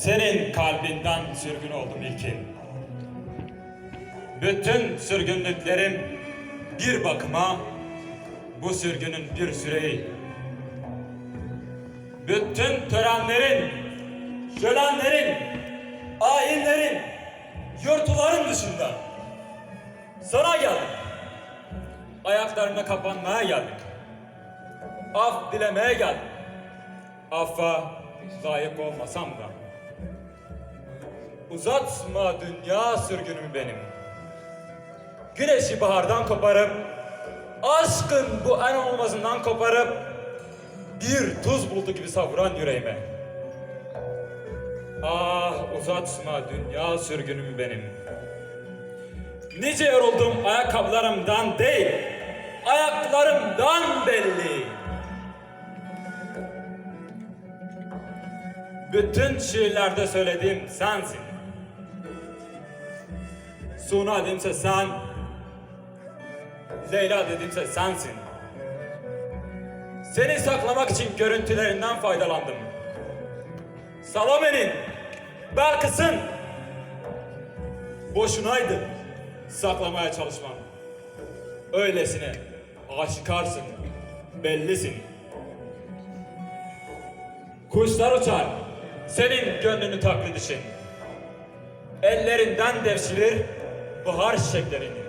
Senin kalbinden sürgün oldum ilkin. Bütün sürgünlüklerim bir bakıma bu sürgünün bir süreyi. Bütün törenlerin, şölenlerin, ayinlerin, yurtuların dışında sana geldim. Ayaklarına kapanmaya geldik. Af dilemeye geldim. Affa layık olmasam da. Uzatma dünya sürgünümü benim. Güneşi bahardan koparıp, aşkın bu en olmazından koparıp, bir tuz bulutu gibi savuran yüreğime. Ah uzatma dünya sürgünümü benim. Nice yoruldum ayakkabılarımdan değil, ayaklarımdan belli. Bütün şiirlerde söylediğim sensin. Suna dedimse sen, Leyla dedimse sensin. Seni saklamak için görüntülerinden faydalandım. Salome'nin, Belkıs'ın boşunaydı saklamaya çalışmam. Öylesine aşikarsın, bellisin. Kuşlar uçar, senin gönlünü taklit için. Ellerinden devşirir bahar çiçeklerini.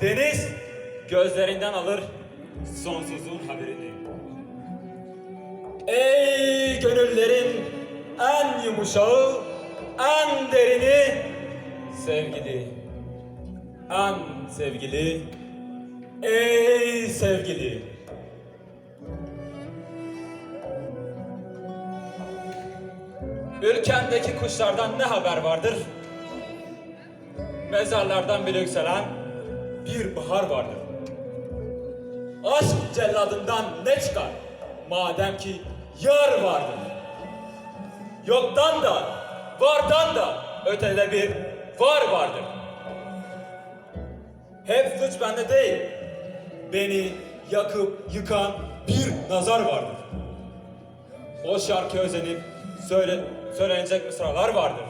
Deniz gözlerinden alır sonsuzluğun haberini. Ey gönüllerin en yumuşağı, en derini sevgili, en sevgili, ey sevgili. Ülkemdeki kuşlardan ne haber vardır? Mezarlardan bir yükselen bir bahar vardır. Aşk celladından ne çıkar? Madem ki yar vardır. Yoktan da, vardan da ötede bir var vardır. Hep suç bende değil. Beni yakıp yıkan bir nazar vardır. O şarkı özenip söyle, söylenecek mısralar vardır.